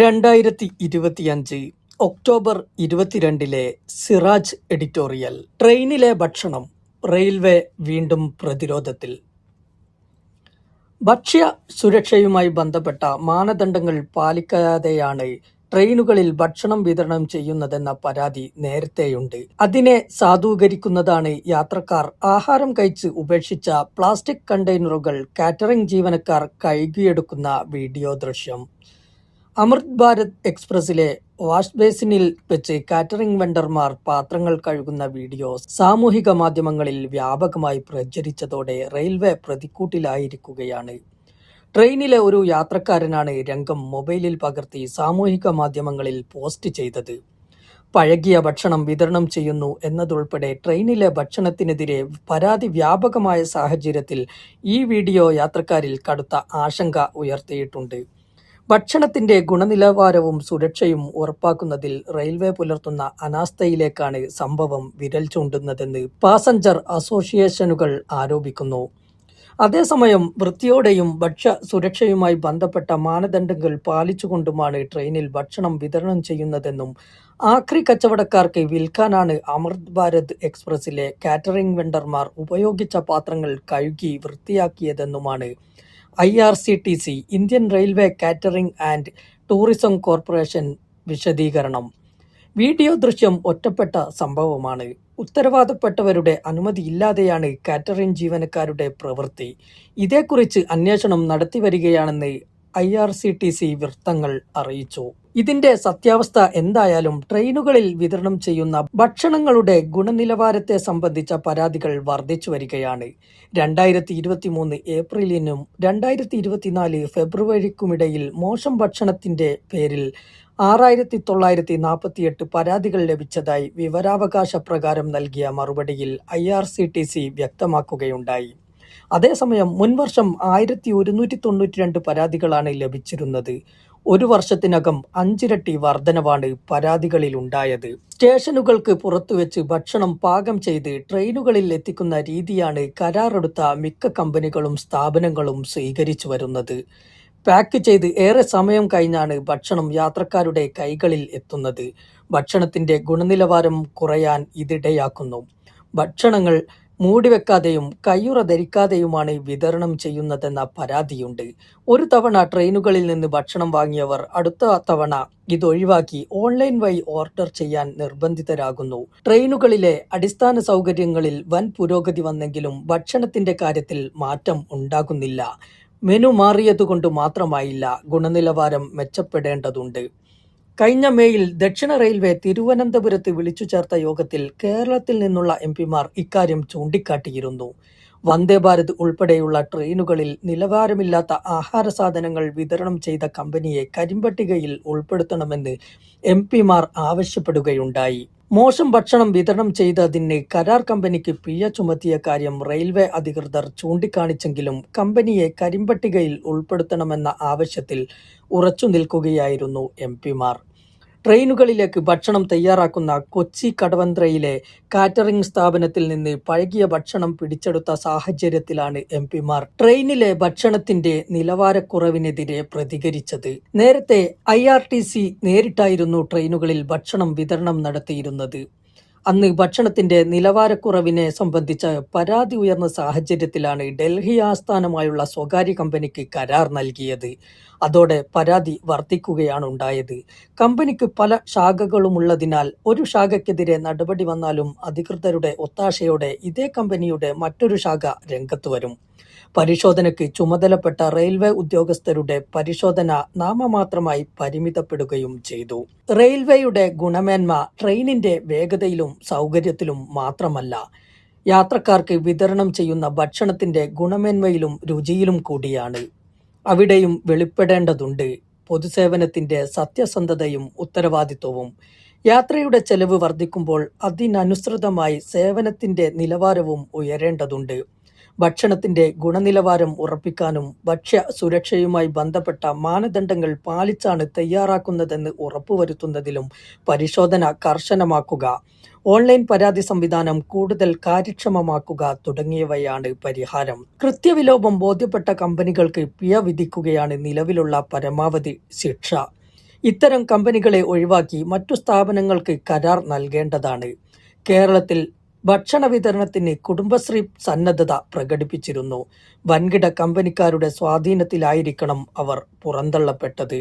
രണ്ടായിരത്തി ഇരുപത്തിയഞ്ച് ഒക്ടോബർ ഇരുപത്തിരണ്ടിലെ സിറാജ് എഡിറ്റോറിയൽ ട്രെയിനിലെ ഭക്ഷണം റെയിൽവേ വീണ്ടും പ്രതിരോധത്തിൽ. ഭക്ഷ്യ സുരക്ഷയുമായി ബന്ധപ്പെട്ട മാനദണ്ഡങ്ങൾ പാലിക്കാതെയാണ് ട്രെയിനുകളിൽ ഭക്ഷണം വിതരണം ചെയ്യുന്നതെന്ന പരാതി നേരത്തെയുണ്ട്. അതിനെ സാധൂകരിക്കുന്നതാണ് യാത്രക്കാർ ആഹാരം കഴിച്ച് ഉപേക്ഷിച്ച പ്ലാസ്റ്റിക് കണ്ടെയ്നറുകൾ കാറ്ററിംഗ് ജീവനക്കാർ കഴുകിയെടുക്കുന്ന വീഡിയോ ദൃശ്യം. അമൃത് ഭാരത് എക്സ്പ്രസിലെ വാഷ് ബേസിനിൽ വെച്ച് കാറ്ററിംഗ് വെണ്ടർമാർ പാത്രങ്ങൾ കഴുകുന്ന വീഡിയോ സാമൂഹിക മാധ്യമങ്ങളിൽ വ്യാപകമായി പ്രചരിച്ചതോടെ റെയിൽവേ പ്രതിക്കൂട്ടിലായിരിക്കുകയാണ്. ട്രെയിനിലെ ഒരു യാത്രക്കാരനാണ് രംഗം മൊബൈലിൽ പകർത്തി സാമൂഹിക മാധ്യമങ്ങളിൽ പോസ്റ്റ് ചെയ്തത്. പഴകിയ ഭക്ഷണം വിതരണം ചെയ്യുന്നു എന്നതുൾപ്പെടെ ട്രെയിനിലെ ഭക്ഷണത്തിനെതിരെ പരാതി വ്യാപകമായ സാഹചര്യത്തിൽ ഈ വീഡിയോ യാത്രക്കാരിൽ കടുത്ത ആശങ്ക ഉയർത്തിയിട്ടുണ്ട്. ഭക്ഷണത്തിന്റെ ഗുണനിലവാരവും സുരക്ഷയും ഉറപ്പാക്കുന്നതിൽ റെയിൽവേ പുലർത്തുന്ന അനാസ്ഥയിലേക്കാണ് സംഭവം വിരൽ ചൂണ്ടുന്നതെന്ന് പാസഞ്ചർ അസോസിയേഷനുകൾ ആരോപിക്കുന്നു. അതേസമയം വൃത്തിയോടെയും ഭക്ഷ്യ സുരക്ഷയുമായി ബന്ധപ്പെട്ട മാനദണ്ഡങ്ങൾ പാലിച്ചുകൊണ്ടുമാണ് ട്രെയിനിൽ ഭക്ഷണം വിതരണം ചെയ്യുന്നതെന്നും ആക്രി കച്ചവടക്കാർക്ക് വിൽക്കാനാണ് അമൃത് ഭാരത് എക്സ്പ്രസിലെ കാറ്ററിംഗ് വെണ്ടർമാർ ഉപയോഗിച്ച പാത്രങ്ങൾ കഴുകി വൃത്തിയാക്കിയതെന്നുമാണ് I R C T C Indian railway catering and tourism corporation വിശദീകരണം. വീഡിയോ ദൃശ്യം ഒറ്റപ്പെട്ട സംഭവമാണ്. ഉത്തരവാദപ്പെട്ടവരുടെ അനുമതിയില്ലാതെയാണ് കാറ്ററിംഗ് ജീവനക്കാരുടെ പ്രവൃത്തി. ഇതേക്കുറിച്ച് അന്വേഷണം നടത്തിവരികയാണെന്ന് I R C T C വൃത്തങ്ങൾ അറിയിച്ചു. ഇതിന്റെ സത്യാവസ്ഥ എന്തായാലും ട്രെയിനുകളിൽ വിതരണം ചെയ്യുന്ന ഭക്ഷണങ്ങളുടെ ഗുണനിലവാരത്തെ സംബന്ധിച്ച പരാതികൾ വർദ്ധിച്ചു വരികയാണ്. രണ്ടായിരത്തി ഇരുപത്തി മൂന്ന് ഏപ്രിലിനും രണ്ടായിരത്തി ഇരുപത്തിനാല് ഫെബ്രുവരിക്കുമിടയിൽ മോശം ഭക്ഷണത്തിന്റെ പേരിൽ ആറായിരത്തി തൊള്ളായിരത്തി നാൽപ്പത്തിയെട്ട് പരാതികൾ ലഭിച്ചതായി വിവരാവകാശ പ്രകാരം നൽകിയ മറുപടിയിൽ I R C T C വ്യക്തമാക്കുകയുണ്ടായി. അതേസമയം മുൻവർഷം ആയിരത്തി ഒരുന്നൂറ്റി തൊണ്ണൂറ്റി രണ്ട് പരാതികളാണ് ലഭിച്ചിരുന്നത്. ഒരു വർഷത്തിനകം അഞ്ചിരട്ടി വർധനവാണ് പരാതികളിൽ ഉണ്ടായത് സ്റ്റേഷനുകൾക്ക് പുറത്തുവെച്ച് ഭക്ഷണം പാകം ചെയ്ത് ട്രെയിനുകളിൽ എത്തിക്കുന്ന രീതിയാണ് കരാറെടുത്ത മിക്ക കമ്പനികളും സ്ഥാപനങ്ങളും സ്വീകരിച്ചു വരുന്നത്. പാക്ക് ചെയ്ത് ഏറെ സമയം കഴിഞ്ഞാണ് ഭക്ഷണം യാത്രക്കാരുടെ കൈകളിൽ എത്തുന്നത്. ഭക്ഷണത്തിന്റെ ഗുണനിലവാരം കുറയാൻ ഇതിടയാക്കുന്നു. ഭക്ഷണങ്ങൾ മൂടിവെക്കാതെയും കയ്യുറ ധരിക്കാതെയുമാണ് വിതരണം ചെയ്യുന്നതെന്ന പരാതിയുണ്ട്. ഒരു തവണ ട്രെയിനുകളിൽ നിന്ന് ഭക്ഷണം വാങ്ങിയവർ അടുത്ത തവണ ഇതൊഴിവാക്കി ഓൺലൈൻ വഴി ഓർഡർ ചെയ്യാൻ നിർബന്ധിതരാകുന്നു. ട്രെയിനുകളിലെ അടിസ്ഥാന സൗകര്യങ്ങളിൽ വൻ പുരോഗതി വന്നെങ്കിലും ഭക്ഷണത്തിന്റെ കാര്യത്തിൽ മാറ്റം ഉണ്ടാകുന്നില്ല. മെനു മാറിയതുകൊണ്ട് മാത്രമായില്ല ഗുണനിലവാരം മെച്ചപ്പെടേണ്ടതുണ്ട്. കഴിഞ്ഞ മേയിൽ ദക്ഷിണ റെയിൽവേ തിരുവനന്തപുരത്ത് വിളിച്ചു ചേർത്ത യോഗത്തിൽ കേരളത്തിൽ നിന്നുള്ള എം പിമാർ ഇക്കാര്യം ചൂണ്ടിക്കാട്ടിയിരുന്നു. വന്ദേ ഭാരത് ഉൾപ്പെടെയുള്ള ട്രെയിനുകളിൽ നിലവാരമില്ലാത്ത ആഹാര സാധനങ്ങൾ വിതരണം ചെയ്ത കമ്പനിയെ കരിമ്പട്ടികയിൽ ഉൾപ്പെടുത്തണമെന്ന് എം പിമാർ ആവശ്യപ്പെടുകയുണ്ടായി. മോശം ഭക്ഷണം വിതരണം ചെയ്തതിന് കരാർ കമ്പനിക്ക് പിഴ ചുമത്തിയ കാര്യം റെയിൽവേ അധികൃതർ ചൂണ്ടിക്കാണിച്ചെങ്കിലും കമ്പനിയെ കരിമ്പട്ടികയിൽ ഉൾപ്പെടുത്തണമെന്ന ആവശ്യത്തിൽ ഉറച്ചു നിൽക്കുകയായിരുന്നു എം പിമാർ. ട്രെയിനുകളിലേക്ക് ഭക്ഷണം തയ്യാറാക്കുന്ന കൊച്ചി കടവന്ത്രയിലെ കാറ്ററിംഗ് സ്ഥാപനത്തിൽ നിന്ന് പഴകിയ ഭക്ഷണം പിടിച്ചെടുത്ത സാഹചര്യത്തിലാണ് എം പിമാർ ട്രെയിനിലെ ഭക്ഷണത്തിന്റെ നിലവാരക്കുറവിനെതിരെ പ്രതികരിച്ചത്. നേരത്തെ ഐ നേരിട്ടായിരുന്നു ട്രെയിനുകളിൽ ഭക്ഷണം വിതരണം നടത്തിയിരുന്നത്. അന്ന് ഭക്ഷണത്തിന്റെ നിലവാരക്കുറവിനെ സംബന്ധിച്ച് പരാതി ഉയർന്ന സാഹചര്യത്തിലാണ് ഡൽഹി ആസ്ഥാനമായുള്ള സ്വകാര്യ കമ്പനിക്ക് കരാർ നൽകിയത്. അതോടെ പരാതി വർദ്ധിക്കുകയാണ് ഉണ്ടായത്. കമ്പനിക്ക് പല ശാഖകളുമുള്ളതിനാൽ ഒരു ശാഖയ്ക്കെതിരെ നടപടി വന്നാലും അധികൃതരുടെ ഒത്താശയോടെ ഇതേ കമ്പനിയുടെ മറ്റൊരു ശാഖ രംഗത്ത് വരും. പരിശോധനയ്ക്ക് ചുമതലപ്പെട്ട റെയിൽവേ ഉദ്യോഗസ്ഥരുടെ പരിശോധന നാമമാത്രമായി പരിമിതപ്പെടുകയും ചെയ്തു. റെയിൽവേയുടെ ഗുണമേന്മ ട്രെയിനിന്റെ വേഗതയിലും സൗകര്യത്തിലും മാത്രമല്ല. യാത്രക്കാർക്ക് വിതരണം ചെയ്യുന്ന ഭക്ഷണത്തിന്റെ ഗുണമേന്മയിലും രുചിയിലും കൂടിയാണ്. അവിടെയും വെളിപ്പെടേണ്ടതുണ്ട്. പൊതുസേവനത്തിന്റെ സത്യസന്ധതയും ഉത്തരവാദിത്വവും. യാത്രയുടെ ചെലവ് വർദ്ധിക്കുമ്പോൾ അതിനനുസൃതമായി സേവനത്തിന്റെ നിലവാരവും ഉയരേണ്ടതുണ്ട്. ഭക്ഷണത്തിന്റെ ഗുണനിലവാരം ഉറപ്പിക്കാനും ഭക്ഷ്യ സുരക്ഷയുമായി ബന്ധപ്പെട്ട മാനദണ്ഡങ്ങൾ പാലിച്ചാണ് തയ്യാറാക്കുന്നതെന്ന് ഉറപ്പുവരുത്തുന്നതിലും പരിശോധന കർശനമാക്കുക. ഓൺലൈൻ പരാതി സംവിധാനം കൂടുതൽ കാര്യക്ഷമമാക്കുക തുടങ്ങിയവയാണ് പരിഹാരം. കൃത്യവിലോപം ബോധ്യപ്പെട്ട കമ്പനികൾക്ക് പിഴ വിധിക്കുകയാണ് നിലവിലുള്ള പരമാവധി ശിക്ഷ. ഇത്തരം കമ്പനികളെ ഒഴിവാക്കി മറ്റു സ്ഥാപനങ്ങൾക്ക് കരാർ നൽകേണ്ടതാണ്. കേരളത്തിൽ ഭക്ഷണ വിതരണത്തിന് കുടുംബശ്രീ സന്നദ്ധത പ്രകടിപ്പിച്ചിരുന്നു. വൻകിട കമ്പനിക്കാരുടെ സ്വാധീനത്തിലായിരിക്കണം അവർ പുറന്തള്ളപ്പെട്ടത്.